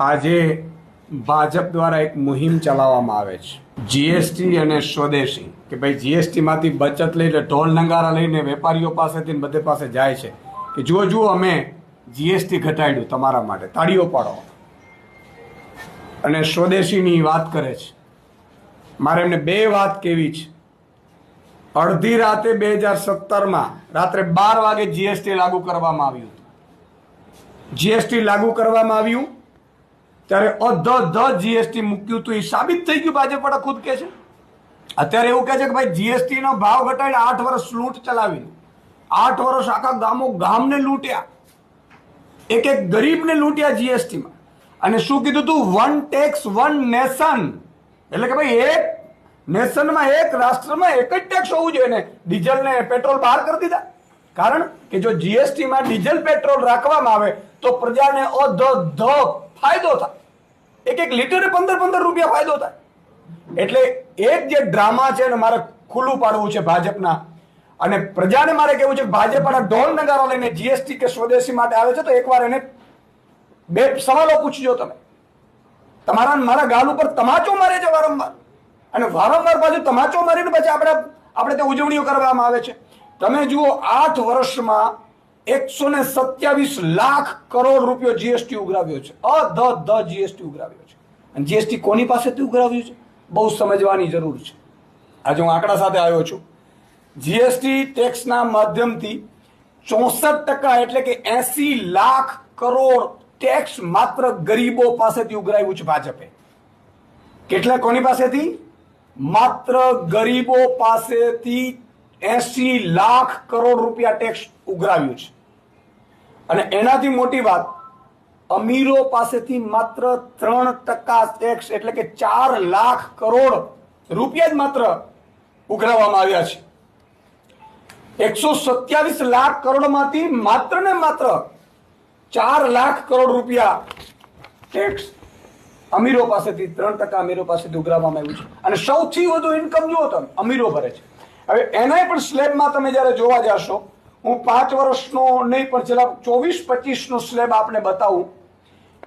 આજે ભાજપ દ્વારા એક મુહિમ ચલાવવામાં આવે છે. જીએસટી અને સ્વદેશી, કે ભાઈ જીએસટીમાંથી બચત લઈને ઢોલ નંગારા લઈને વેપારીઓ પાસેથી બધે પાસે જાય છે. કે જુઓ જુઓ, અમે જીએસટી ઘટાડ્યું તમારા માટે, તાળીઓ પાડો. અને સ્વદેશીની વાત કરે છે. મારે એમને બે વાત કેવી છે. અડધી રાતે બે હજાર સત્તરમાં રાત્રે બાર વાગે જીએસટી લાગુ કરવામાં આવ્યું જીએસટી લાગુ કરવામાં આવ્યું ત્યારે અધ જીએસટી મૂક્યું હતું એ સાબિત થઈ ગયું ભાજપ વાળા ખુદ કે છે. અત્યારે એવું કહે છે કે ભાઈ જીએસટી નો ભાવ ઘટાડીને આઠ વર્ષ લૂંટ ચલાવી આઠ વર્ષ આખા ગામો ગામને લૂંટ્યા. એક એક ગરીબને લૂંટ્યા જીએસટીમાં અને શું કીધું તું? વન ટેક્સ વન નેશન એટલે કે ભાઈ, એક નેશનમાં એક, રાષ્ટ્રમાં એક જ ટેક્સ હોવું જોઈએ ને. ડીઝલ ને પેટ્રોલ બહાર કરી દીધા. કારણ કે જો જીએસટીમાં ડીઝલ પેટ્રોલ રાખવામાં આવે, તો પ્રજાને અધ ફાયદો થાય. એક એક લીટરે પંદર પંદર રૂપિયા ફાયદો થાય. એટલે એક જે ડ્રામા છે ને મારે ખુલ્લું પાડવું છે ભાજપના, અને પ્રજાને મારે કેવું છે ભાજપ આના ઢોલ નગારો લઈને જીએસટી કે સ્વદેશી માટે આવે છે તો એકવાર એને બે સવાલો પૂછજો તમે. તમારા મારા ગાલ ઉપર તમાચો મારે છે વારંવાર. અને વારંવાર પાછું તમાચો મારીને પછી આપણે આપણે ત્યાં ઉજવણીઓ કરવામાં આવે છે. તમે જુઓ, આઠ વર્ષમાં એકસો ને સત્યાવીસ લાખ કરોડ રૂપિયો જીએસટી ઉઘરાવ્યો છે. અધ ધ જીએસટી ઉઘરાવ્યો છે. અને જીએસટી કોની પાસેથી ઉઘરાવ્યું છે? બહુ સમજવાની જરૂર છે. આજે હું આંકડા સાથે આવ્યો છું. જીએસટી ટેક્સના માધ્યમથી ચોસઠ ટકા એટલે કે એસી લાખ કરોડ ટેક્સ માત્ર ગરીબો પાસેથી ઉઘરાવ્યું છે ભાજપે. કેટલા કોની પાસેથી? માત્ર ગરીબો પાસેથી એસી લાખ કરોડ રૂપિયા ટેક્સ ઉઘરાવ્યું છે. અને એનાથી મોટી વાત, અમીરો પાસેથી માત્ર ત્રણ ટકા ટેક્સ એટલે કે ચાર લાખ કરોડ રૂપિયા જ માત્ર ઉઘરાવવામાં આવ્યા છે. એકસો સત્યાવીસ લાખ કરોડમાંથી માત્ર ને માત્ર ચાર લાખ કરોડ રૂપિયા ટેક્સ અમીરો પાસેથી, ત્રણ ટકા અમીરો પાસેથી ઉઘરાવવામાં આવ્યું છે. અને સૌથી વધુ ઇન્કમ જુઓ તમે, અમીરો ભરે છે. હવે એનાય પણ સ્લેબમાં તમે જ્યારે જોવા જશો હું પાંચ વર્ષનો નહીં, પણ છેલ્લા ચોવીસ, પચીસનો સ્લેબ આપને બતાવું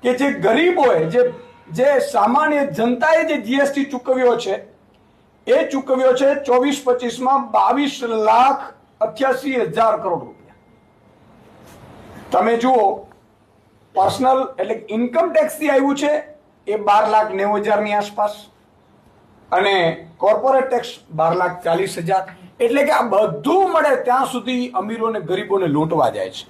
કે જે ગરીબોએ જે જે સામાન્ય જનતાએ જે જીએસટી ચૂકવ્યો છે, એ ચૂકવ્યો છે ચોવીસ, પચીસમાં બાવીસ લાખ અઠ્યાસી હજાર કરોડ રૂપિયા. તમે જુઓ, પર્સનલ એટલે ઇન્કમ ટેક્સથી આવ્યું છે એ બાર લાખ નેવું હજારની આસપાસ. અને કોર્પોરેટ ટેક્સ બાર લાખ ચાલીસ હજાર. એટલે કે આ બધું મળે ત્યાં સુધી અમીરો અને ગરીબોને લૂંટવા જાય છે.